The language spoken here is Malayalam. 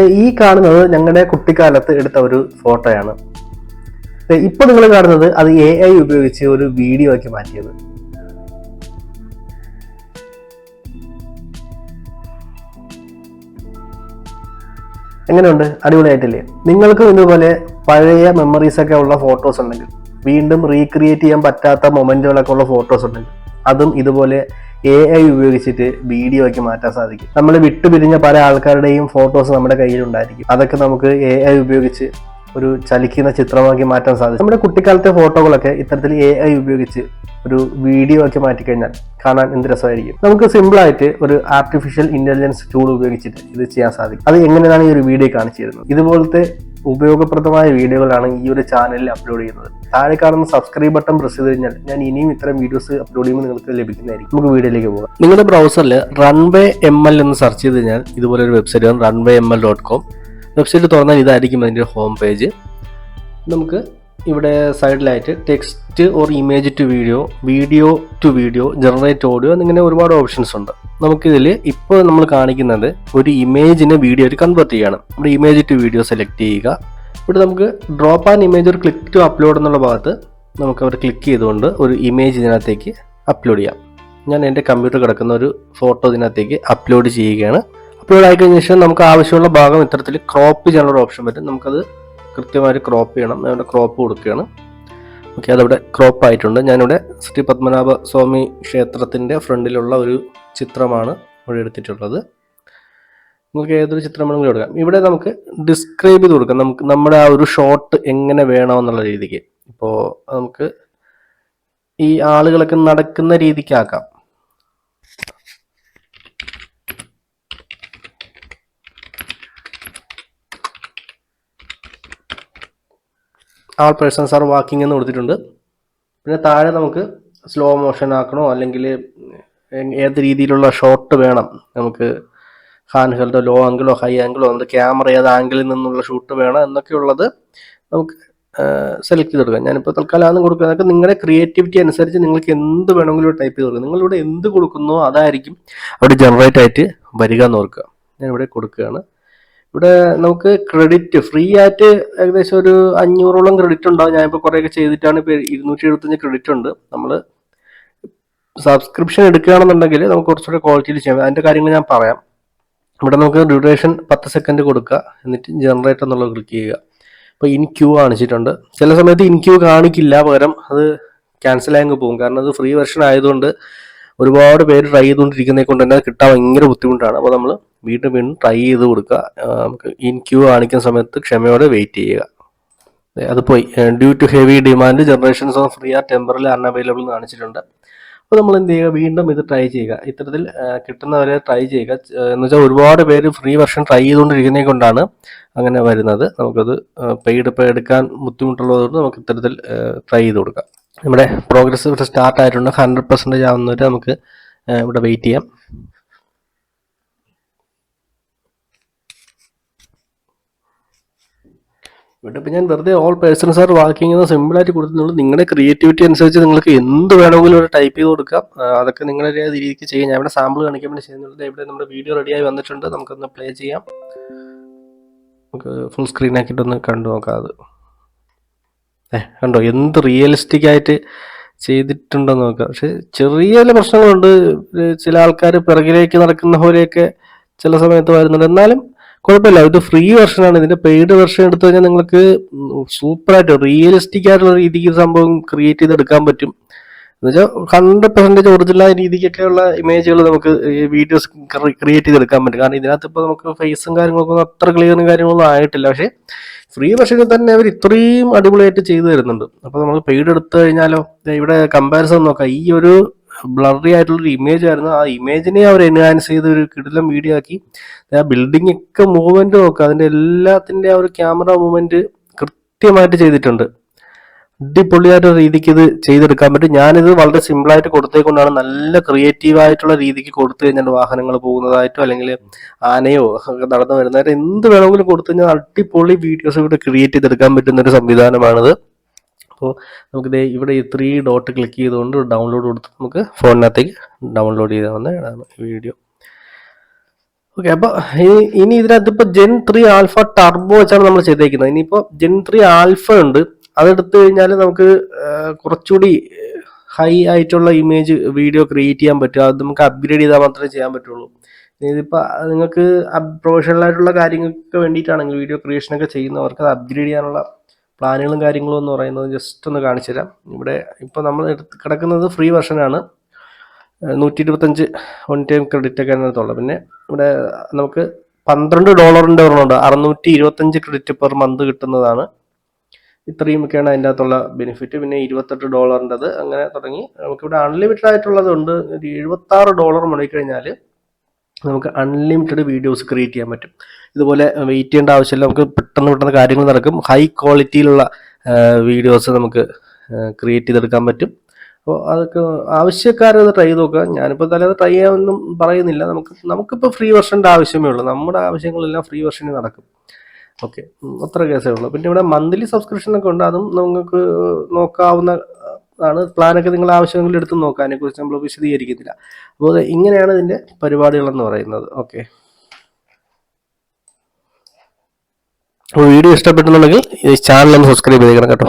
ഈ കാണുന്നത് ഞങ്ങളുടെ കുട്ടിക്കാലത്ത് എടുത്ത ഒരു ഫോട്ടോയാണ്. ഇപ്പൊ നിങ്ങൾ കാണുന്നത് അത് എ ഐ ഉപയോഗിച്ച് ഒരു വീഡിയോ ആക്കി മാറ്റിയത്. എങ്ങനെയുണ്ട്? അടിപൊളിയായിട്ടില്ലേ? നിങ്ങൾക്കും ഇതുപോലെ പഴയ മെമ്മറീസ് ഒക്കെ ഉള്ള ഫോട്ടോസ് ഉണ്ടെങ്കിൽ വീണ്ടും റീക്രിയേറ്റ് ചെയ്യാൻ പറ്റാത്ത മൊമെന്റുകളൊക്കെ ഉള്ള ഫോട്ടോസ് ഉണ്ടെങ്കിൽ അതും ഇതുപോലെ എ ഐ ഉപയോഗിച്ചിട്ട് വീഡിയോ ആക്കി മാറ്റാൻ സാധിക്കും. നമ്മൾ വിട്ടുപിരിഞ്ഞ പല ആൾക്കാരുടെയും ഫോട്ടോസ് നമ്മുടെ കയ്യിലുണ്ടായിരിക്കും. അതൊക്കെ നമുക്ക് എ ഐ ഉപയോഗിച്ച് ഒരു ചലിക്കുന്ന ചിത്രമാക്കി മാറ്റാൻ സാധിക്കും. നമ്മുടെ കുട്ടിക്കാലത്തെ ഫോട്ടോകളൊക്കെ ഇത്തരത്തിൽ എ ഐ ഉപയോഗിച്ച് ഒരു വീഡിയോ ആക്കി മാറ്റിക്കഴിഞ്ഞാൽ കാണാൻ എന്ത് രസമായിരിക്കും? നമുക്ക് സിമ്പിളായിട്ട് ഒരു ആർട്ടിഫിഷ്യൽ ഇന്റലിജൻസ് ടൂൾ ഉപയോഗിച്ചിട്ട് ഇത് ചെയ്യാൻ സാധിക്കും. അത് എങ്ങനെയാണ് ഈ ഒരു വീഡിയോ കാണിച്ചിരുന്നത് ഇതുപോലത്തെ ഉപയോഗപ്രദമായ വീഡിയോകളാണ് ഈ ഒരു ചാനലിൽ അപ്ലോഡ് ചെയ്യുന്നത്. താഴെ കാണുന്ന സബ്സ്ക്രൈബ് ബട്ടൺ പ്രസ് ചെയ്ത് കഴിഞ്ഞാൽ ഞാൻ ഇനിയും ഇത്തരം വീഡിയോസ് അപ്ലോഡ് ചെയ്യുമ്പോൾ നിങ്ങൾക്ക് ലഭിക്കുന്നതായിരിക്കും. നമുക്ക് വീഡിയോയിലേക്ക് പോകാം. നിങ്ങളുടെ ബ്രൗസറിൽ റൺവേ എം എൽ എന്ന് സെർച്ച് ചെയ്ത് കഴിഞ്ഞാൽ ഇതുപോലെ ഒരു വെബ്സൈറ്റ് ആണ് runway M L dot com website തുറന്നാൽ ഇതായിരിക്കും അതിന്റെ ഹോം പേജ് നമുക്ക് ഇവിടെ സൈഡിലായിട്ട് text or image to video video to video generate audio എന്നിങ്ങനെ ഒരുപാട് ഓപ്ഷൻസ് ഉണ്ട്. നമുക്കിതിൽ ഇപ്പോൾ നമ്മൾ കാണിക്കുന്നത് ഒരു ഇമേജിനെ വീഡിയോ ആയിട്ട് കൺവേർട്ട് ചെയ്യണം. ഇവിടെ ഇമേജ് ടു വീഡിയോ സെലക്ട് ചെയ്യുക. ഇവിടെ നമുക്ക് ഡ്രോപ്പ് ആൻഡ് ഇമേജ് ഒരു ക്ലിക്ക് ടു അപ്ലോഡ് എന്നുള്ള ഭാഗത്ത് നമുക്ക് അവർ ക്ലിക്ക് ചെയ്തുകൊണ്ട് ഒരു ഇമേജ് ഇതിനകത്തേക്ക് അപ്ലോഡ് ചെയ്യാം. ഞാൻ എന്റെ കമ്പ്യൂട്ടർ കിടക്കുന്ന ഒരു ഫോട്ടോ ഇതിനകത്തേക്ക് അപ്ലോഡ് ചെയ്യുകയാണ്. അപ്ലോഡ് ആയിക്കഴിഞ്ഞ കഴിഞ്ഞ ശേഷം നമുക്ക് ആവശ്യമുള്ള ഭാഗം ഇത്തരത്തിൽ ക്രോപ്പ് ചെയ്യാനുള്ള ഓപ്ഷൻ വരും. നമുക്കത് കൃത്യമായിട്ട് ക്രോപ്പ് ചെയ്യണം. ഞാൻ ഇവിടെ ക്രോപ്പ് കൊടുക്കുകയാണ്. ഓക്കെ അതവിടെ ക്രോപ്പ് ആയിട്ടുണ്ട്. ഞാനിവിടെ ശ്രീ പത്മനാഭ സ്വാമി ക്ഷേത്രത്തിന്റെ ഫ്രണ്ടിലുള്ള ഒരു ചിത്രമാണ് ഇവിടെ എടുത്തിട്ടുള്ളത്. നമുക്ക് ഏതൊരു ചിത്രം വേണമെങ്കിലും എടുക്കാം. ഇവിടെ നമുക്ക് ഡിസ്ക്രൈബ് ചെയ്ത് കൊടുക്കാം. നമുക്ക് നമ്മുടെ ആ ഒരു ഷോട്ട് എങ്ങനെ വേണമെന്നുള്ള രീതിക്ക്. ഇപ്പോൾ നമുക്ക് ഈ ആളുകളൊക്കെ നടക്കുന്ന രീതിക്ക് ആൾ പേഴ്സൺസ് ആർ വാക്കിംഗ് എന്ന് കൊടുത്തിട്ടുണ്ട്. പിന്നെ താഴെ നമുക്ക് സ്ലോ മോഷൻ ആക്കണോ അല്ലെങ്കിൽ ഏത് രീതിയിലുള്ള ഷോട്ട് വേണം? നമുക്ക് ഹാൻഡ് ഹെൽഡോ ലോ ആംഗിളോ ഹൈ ആംഗിളോ നമ്മുടെ ക്യാമറ ഏത് ആംഗിളിൽ നിന്നുള്ള ഷൂട്ട് വേണം എന്നൊക്കെയുള്ളത് നമുക്ക് സെലക്ട് ചെയ്ത് കൊടുക്കാം ഞാനിപ്പോൾ തൽക്കാലം അതൊന്നും കൊടുക്കുക അതൊക്കെ നിങ്ങളുടെ ക്രിയേറ്റിവിറ്റി അനുസരിച്ച് നിങ്ങൾക്ക് എന്ത് വേണമെങ്കിലും ടൈപ്പ് ചെയ്ത് കൊടുക്കുക നിങ്ങളിവിടെ എന്ത് കൊടുക്കുന്നോ അതായിരിക്കും അവിടെ ജനറേറ്റ് ആയിട്ട് വരിക എന്ന് ഓർക്കുക. ഞാനിവിടെ കൊടുക്കുകയാണ്. ഇവിടെ നമുക്ക് ക്രെഡിറ്റ് ഫ്രീ ആയിട്ട് ഏകദേശം ഒരു അഞ്ഞൂറോളം ക്രെഡിറ്റ് ഉണ്ടാവും. ഞാനിപ്പോൾ കുറേയൊക്കെ ചെയ്തിട്ടാണ് ഇപ്പോൾ ഇരുന്നൂറ്റി എഴുപത്തഞ്ച് ക്രെഡിറ്റ് ഉണ്ട്. നമ്മൾ സബ്സ്ക്രിപ്ഷൻ എടുക്കുകയാണെന്നുണ്ടെങ്കിൽ നമുക്ക് കുറച്ചുകൂടെ ക്വാളിറ്റിയിൽ ചെയ്യാം. അതിന്റെ കാര്യങ്ങൾ ഞാൻ പറയാം. ഇവിടെ നമുക്ക് ഡ്യൂറേഷൻ പത്ത് സെക്കൻഡ് കൊടുക്കുക. എന്നിട്ട് ജനറേറ്റ് എന്നുള്ളത് ക്ലിക്ക് ചെയ്യുക. അപ്പോൾ ഇൻ ക്യൂ കാണിച്ചിട്ടുണ്ട്. ചില സമയത്ത് ഇൻ ക്യൂ കാണിക്കില്ല പകരം അത് ക്യാൻസൽ ആയങ്ങ് പോകും. കാരണം അത് ഫ്രീ വെർഷൻ ആയതുകൊണ്ട് ഒരുപാട് പേര് ട്രൈ ചെയ്തുകൊണ്ടിരിക്കുന്നത് കൊണ്ട് തന്നെ കിട്ടാൻ ഭയങ്കര ബുദ്ധിമുട്ടാണ്. അപ്പോൾ നമ്മൾ വീണ്ടും വീണ്ടും ട്രൈ ചെയ്ത് കൊടുക്കുക. നമുക്ക് ഇൻ ക്യൂ കാണിക്കുന്ന സമയത്ത് ക്ഷമയോടെ വെയിറ്റ് ചെയ്യുക. അത് പോയി. Due to heavy demand generations of free are temporarily unavailable എന്ന് കാണിച്ചിട്ടുണ്ട്. അപ്പോൾ നമ്മൾ എന്ത് ചെയ്യുക? വീണ്ടും ഇത് ട്രൈ ചെയ്യുക. ഇത്തരത്തിൽ കിട്ടുന്നവരെ ട്രൈ ചെയ്യുക. എന്ന് വെച്ചാൽ ഒരുപാട് പേര് ഫ്രീ വെർഷൻ ട്രൈ ചെയ്തുകൊണ്ടിരിക്കുന്നത് കൊണ്ടാണ് അങ്ങനെ വരുന്നത്. നമുക്കത് പെയ്ഡ് ഇപ്പോൾ എടുക്കാൻ ബുദ്ധിമുട്ടുള്ളതുകൊണ്ട് നമുക്ക് ഇത്തരത്തിൽ ട്രൈ ചെയ്ത് കൊടുക്കാം. നമ്മുടെ പ്രോഗ്രസ് ഇവിടെ സ്റ്റാർട്ട് ആയിട്ടുണ്ട്. ഹൺഡ്രഡ് പെർസെന്റേജ് ആവുന്നവരെ നമുക്ക് ഇവിടെ വെയിറ്റ് ചെയ്യാം. ഇവിടെ ഇപ്പം ഞാൻ വെറുതെ ഓൾ പേഴ്സൺസ് ആർ വാക്കിംഗ് എന്ന് സിമ്പിളായിട്ട് കൊടുത്തിട്ടുള്ളൂ. നിങ്ങളുടെ ക്രിയേറ്റിവിറ്റി അനുസരിച്ച് നിങ്ങൾക്ക് എന്ത് വേണമെങ്കിലും ഇവിടെ ടൈപ്പ് ചെയ്ത് കൊടുക്കാം. അതൊക്കെ നിങ്ങളുടെ രീതിക്ക് ചെയ്യാം. ഞാൻ ഇവിടെ സാമ്പിൾ കാണിക്കാൻ വേണ്ടി ചെയ്യുന്നുണ്ട്. ഇവിടെ നമ്മുടെ വീഡിയോ റെഡിയായി വന്നിട്ടുണ്ട്. നമുക്കൊന്ന് പ്ലേ ചെയ്യാം. നമുക്ക് ഫുൾ സ്ക്രീൻ ആക്കിയിട്ടൊന്ന് കണ്ടു നോക്കാം അത്. കണ്ടോ? എന്ത് റിയലിസ്റ്റിക് ആയിട്ട് ചെയ്തിട്ടുണ്ടെന്ന് നോക്കാം. പക്ഷെ ചെറിയ ചില പ്രശ്നങ്ങളുണ്ട്. ചില ആൾക്കാർ പിറകിലേക്ക് നടക്കുന്ന പോലെയൊക്കെ ചില സമയത്ത് വരുന്നുണ്ട്. എന്നാലും കുഴപ്പമില്ല. ഇത് ഫ്രീ വെർഷനാണ് ഇതിന്റെ പെയ്ഡ് വെർഷൻ എടുത്തു കഴിഞ്ഞാൽ നിങ്ങൾക്ക് സൂപ്പറായിട്ട് റിയലിസ്റ്റിക് ആയിട്ടുള്ള രീതിക്ക് സംഭവം ക്രിയേറ്റ് ചെയ്തെടുക്കാൻ പറ്റും. എന്നുവെച്ചാൽ ഹൺഡ്രഡ് പെർസെന്റേജ് ഒറിജിനൽ രീതിക്കൊക്കെയുള്ള ഇമേജുകൾ നമുക്ക് വീഡിയോസ് ക്രിയേറ്റ് ചെയ്തെടുക്കാൻ പറ്റും. കാരണം ഇതിനകത്ത് ഇപ്പോൾ നമുക്ക് ഫേസും കാര്യങ്ങളൊക്കെ അത്ര ക്ലിയറും കാര്യങ്ങളൊന്നും ആയിട്ടില്ല. പക്ഷേ ഫ്രീ വെർഷനിൽ തന്നെ അവർ ഇത്രയും അടിപൊളിയായിട്ട് ചെയ്തു തരുന്നുണ്ട്. അപ്പോൾ നമ്മൾ പെയ്ഡ് എടുത്തു കഴിഞ്ഞാലോ ഇവിടെ കമ്പാരിസൺ നോക്കാം. ഈ ഒരു ബ്ലറി ആയിട്ടുള്ളൊരു ഇമേജ് ആയിരുന്നു. ആ ഇമേജിനെ അവർ എൻഹാൻസ് ചെയ്ത് ഒരു കിടിലം വീഡിയോ ആക്കി. ആ ബിൽഡിംഗ് ഒക്കെ മൂവ്മെന്റ് നോക്കുക അതിന്റെ എല്ലാത്തിന്റെ ആ ഒരു ക്യാമറ മൂവ്മെന്റ് കൃത്യമായിട്ട് ചെയ്തിട്ടുണ്ട്. അടിപൊളിയായിട്ട് രീതിക്ക് ഇത് ചെയ്തെടുക്കാൻ പറ്റും. ഞാനിത് വളരെ സിമ്പിളായിട്ട് കൊടുത്തേക്കൊണ്ടാണ് നല്ല ക്രിയേറ്റീവ് ആയിട്ടുള്ള രീതിക്ക് കൊടുത്തു കഴിഞ്ഞാൽ വാഹനങ്ങൾ പോകുന്നതായിട്ടോ അല്ലെങ്കിൽ ആനയോ നടന്നു വരുന്നതായിട്ട് എന്ത് വേണമെങ്കിലും കൊടുത്തു കഴിഞ്ഞാൽ അടിപൊളി വീഡിയോസ് ഇവിടെ ക്രിയേറ്റ് ചെയ്തെടുക്കാൻ പറ്റുന്ന ഒരു സംവിധാനമാണിത്. അപ്പോൾ നമുക്ക് ഇവിടെ ഈ ത്രീ ഡോട്ട് ക്ലിക്ക് ചെയ്തുകൊണ്ട് ഡൗൺലോഡ് കൊടുത്ത് നമുക്ക് ഫോണിനകത്തേക്ക് ഡൗൺലോഡ് ചെയ്താവുന്ന വീഡിയോ ഓക്കെ അപ്പൊ ഇനി ഇതിനകത്ത് ഇപ്പൊ ജെൻ ത്രീ ആൽഫ ടർബോ വെച്ചാണ് നമ്മൾ ചെയ്തേക്കുന്നത്. ഇനിയിപ്പോ ജെൻ ത്രീ ആൽഫ ഉണ്ട്. അതെടുത്തു കഴിഞ്ഞാൽ നമുക്ക് കുറച്ചുകൂടി ഹൈ ആയിട്ടുള്ള ഇമേജ് വീഡിയോ ക്രിയേറ്റ് ചെയ്യാൻ പറ്റും. അത് നമുക്ക് അപ്ഗ്രേഡ് ചെയ്താൽ മാത്രമേ ചെയ്യാൻ പറ്റുള്ളൂ. ഇതിപ്പോൾ നിങ്ങൾക്ക് പ്രൊഫഷണൽ ആയിട്ടുള്ള കാര്യങ്ങൾക്ക് വേണ്ടിയിട്ടാണെങ്കിൽ വീഡിയോ ക്രിയേഷനൊക്കെ ചെയ്യുന്നവർക്ക് അത് അപ്ഗ്രേഡ് ചെയ്യാനുള്ള പ്ലാനുകളും കാര്യങ്ങളും എന്ന് പറയുന്നത് ജസ്റ്റ് ഒന്ന് കാണിച്ചു തരാം. ഇവിടെ ഇപ്പോൾ നമ്മൾ കിടക്കുന്നത് ഫ്രീ വെർഷനാണ് നൂറ്റി ഇരുപത്തഞ്ച് വൺ ടൈം ക്രെഡിറ്റ് ഒക്കെ അതിനകത്തുള്ളത്. പിന്നെ ഇവിടെ നമുക്ക് പന്ത്രണ്ട് ഡോളറിന്റെ ഒരെണ്ണമുണ്ട് അറുന്നൂറ്റി ഇരുപത്തഞ്ച് ക്രെഡിറ്റ് പെർ മന്ത് കിട്ടുന്നതാണ്. ഇത്രയും ഒക്കെയാണ് അതിന്റെ അകത്തുള്ള ബെനിഫിറ്റ് പിന്നെ ഇരുപത്തെട്ട് ഡോളറിന്റെത് അങ്ങനെ തുടങ്ങി. നമുക്കിവിടെ അൺലിമിറ്റഡ് ആയിട്ടുള്ളതുണ്ട് ഒരു എഴുപത്താറ് ഡോളർ മുടക്കിക്കഴിഞ്ഞാൽ നമുക്ക് അൺലിമിറ്റഡ് വീഡിയോസ് ക്രിയേറ്റ് ചെയ്യാൻ പറ്റും. ഇതുപോലെ വെയിറ്റ് ചെയ്യേണ്ട ആവശ്യമില്ല. നമുക്ക് പെട്ടെന്ന് പെട്ടെന്ന് കാര്യങ്ങൾ നടക്കും. ഹൈ ക്വാളിറ്റിയിലുള്ള വീഡിയോസ് നമുക്ക് ക്രിയേറ്റ് ചെയ്തെടുക്കാൻ പറ്റും. അപ്പോൾ അതൊക്കെ ആവശ്യക്കാരത് ട്രൈ ചെയ്ത് നോക്കുക. ഞാനിപ്പോൾ തലേ ട്രൈ ചെയ്യാമെന്നും പറയുന്നില്ല. നമുക്ക് നമുക്കിപ്പോൾ ഫ്രീ വെർഷന്റെ ആവശ്യമേ ഉള്ളൂ. നമ്മുടെ ആവശ്യങ്ങളെല്ലാം ഫ്രീ വെർഷനിൽ നടക്കും. ഓക്കെ. അത്ര കേസേ ഉള്ളൂ. പിന്നെ ഇവിടെ മന്ത്ലി സബ്സ്ക്രിപ്ഷൻ ഒക്കെ ഉണ്ട്. അതും നിങ്ങൾക്ക് നോക്കാവുന്ന ആണ്. പ്ലാനൊക്കെ നിങ്ങൾ ആവശ്യമെങ്കിൽ എടുത്ത് നോക്കാം. അതിനെക്കുറിച്ച് നമ്മൾ വിശദീകരിക്കുന്നില്ല അപ്പോൾ ഇങ്ങനെയാണ് ഇങ്ങനെയാണ് ഇതിന്റെ പരിപാടികളെന്ന് പറയുന്നത്. ഓക്കെ. വീഡിയോ ഇഷ്ടപ്പെട്ടുന്നുണ്ടെങ്കിൽ ഈ ചാനൽ ഒന്ന് സബ്സ്ക്രൈബ് ചെയ്തേക്കണം കേട്ടോ.